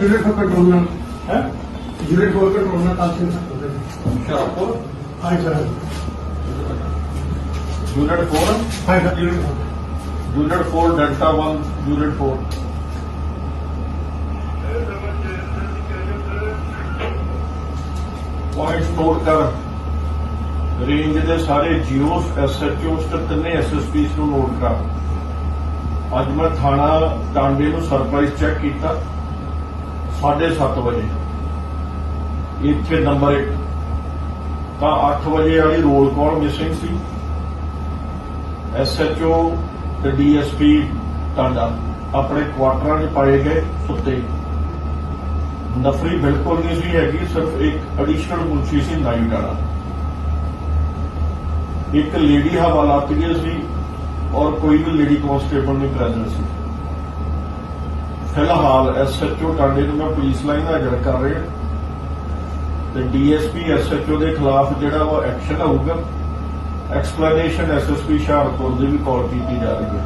ਜਿਹੜੇ ਕੋ ਕੰਟਰੋਲ ਨਾਲ। ਹੈ? ਜਿਹੜੇ ਕੋਲ ਕੰਟਰੋਲ ਨਾਲ ਕਾਲ ਸਿੰਘ ਸਕਦੇ ਨੇ। Shahpur hi sir. Unit 4 hi sir. ਜਿਹੜੇ unit 4 delta 1 unit 4 point note ਕਰ। ਰੇਂਜ ਦੇ ਸਾਰੇ ਜੀਓਸ ਐਸਐਚਓਸ ਤੇ ਤਿੰਨੇ ਐਸਐਸਪੀਸ ਨੂੰ ਨੋਟ ਕਰ। ਅੱਜ ਮੈਂ ਥਾਣਾ ਟਾਂਡੇ ਨੂੰ ਸਰਪ੍ਰਾਈਜ਼ ਚੈੱਕ ਕੀਤਾ। 7:30 ਵਜੇ। ਇੱਥੇ ਨੰਬਰ 1 ਤਾਂ 8 ਵਜੇ ਵਾਲੀ ਰੋਲ ਕਾਲ ਮਿਸਿੰਗ ਸੀ। ਐਸਐਚਓ ਤੇ ਡੀਐਸਪੀ ਟਾਂਡਾ ਆਪਣੇ ਕੁਆਟਰਾਂ 'ਚ ਪਾਏ ਗਏ ਸੁੱਤੇ। ਨਫਰੀ ਬਿਲਕੁਲ ਨਹੀਂ ਸੀ ਹੈਗੀ, ਸਿਰਫ ਇੱਕ ਐਡੀਸ਼ਨਲ ਮੁਨਸ਼ੀ ਸੀ ਨਾਈਟ ਵਾਲਾ। ਇੱਕ ਲੇਡੀ ਹਵਾਲਾਤ ਗਈ ਸੀ ਔਰ ਕੋਈ ਵੀ ਲੇਡੀ ਕਾਂਸਟੇਬਲ ਨਹੀਂ ਪ੍ਰੈਜ਼ੈਂਟ ਸੀ। ਫਿਲਹਾਲ ਐਸਐਚਓ ਟਾਂਡੇ ਨੂੰ ਮੈਂ ਪੁਲਿਸ ਲਾਈਨ ਹਾਜ਼ਰ ਕਰ ਰਿਹਾ। ਤੇ ਡੀਐਸਪੀ ਐਸਐਚਓ ਦੇ ਖਿਲਾਫ ਜਿਹੜਾ ਉਹ ਐਕਸ਼ਨ ਹੋਊਗਾ ਐਕਸਪਲੇਨੇਸ਼ਨ ਐਸਐਸਪੀ ਹੁਸ਼ਿਆਰਪੁਰ ਦੀ ਵੀ ਕਾਲ ਕੀਤੀ ਜਾ ਰਹੀ ਹੈ।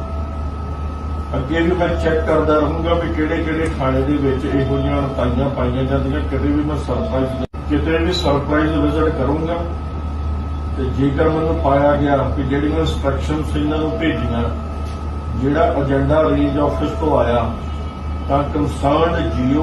ਅੱਗੇ ਵੀ ਮੈਂ ਚੈੱਕ ਕਰਦਾ ਰਹੂੰਗਾ ਵੀ ਕਿਹੜੇ ਕਿਹੜੇ ਥਾਣੇ ਦੇ ਵਿੱਚ ਇਹੋ ਜਿਹੀਆਂ ਤਾਈਆਂ ਪਾਈਆਂ ਜਾਂਦੀਆਂ, ਕਿਤੇ ਵੀ ਮੈਂ ਸਰਪ੍ਰਾਈਜ਼ ਕਿਤੇ ਵੀ ਸਰਪ੍ਰਾਈਜ਼ ਵਿਜ਼ਿਟ ਕਰੂੰਗਾ। ਤੇ ਜੇਕਰ ਮੈਨੂੰ ਪਾਇਆ ਗਿਆ ਕਿ ਜਿਹੜੀਆਂ ਇਨਸਟਰਕਸ਼ਨਸ ਇਹਨਾਂ ਨੂੰ ਭੇਜੀਆਂ, ਜਿਹੜਾ ਏਜੰਡਾ ਰੇਂਜ ਆਫਿਸ ਤੋਂ ਆਇਆ ਤਾਂ ਕੰਸਰਨਡ ਜੀਓ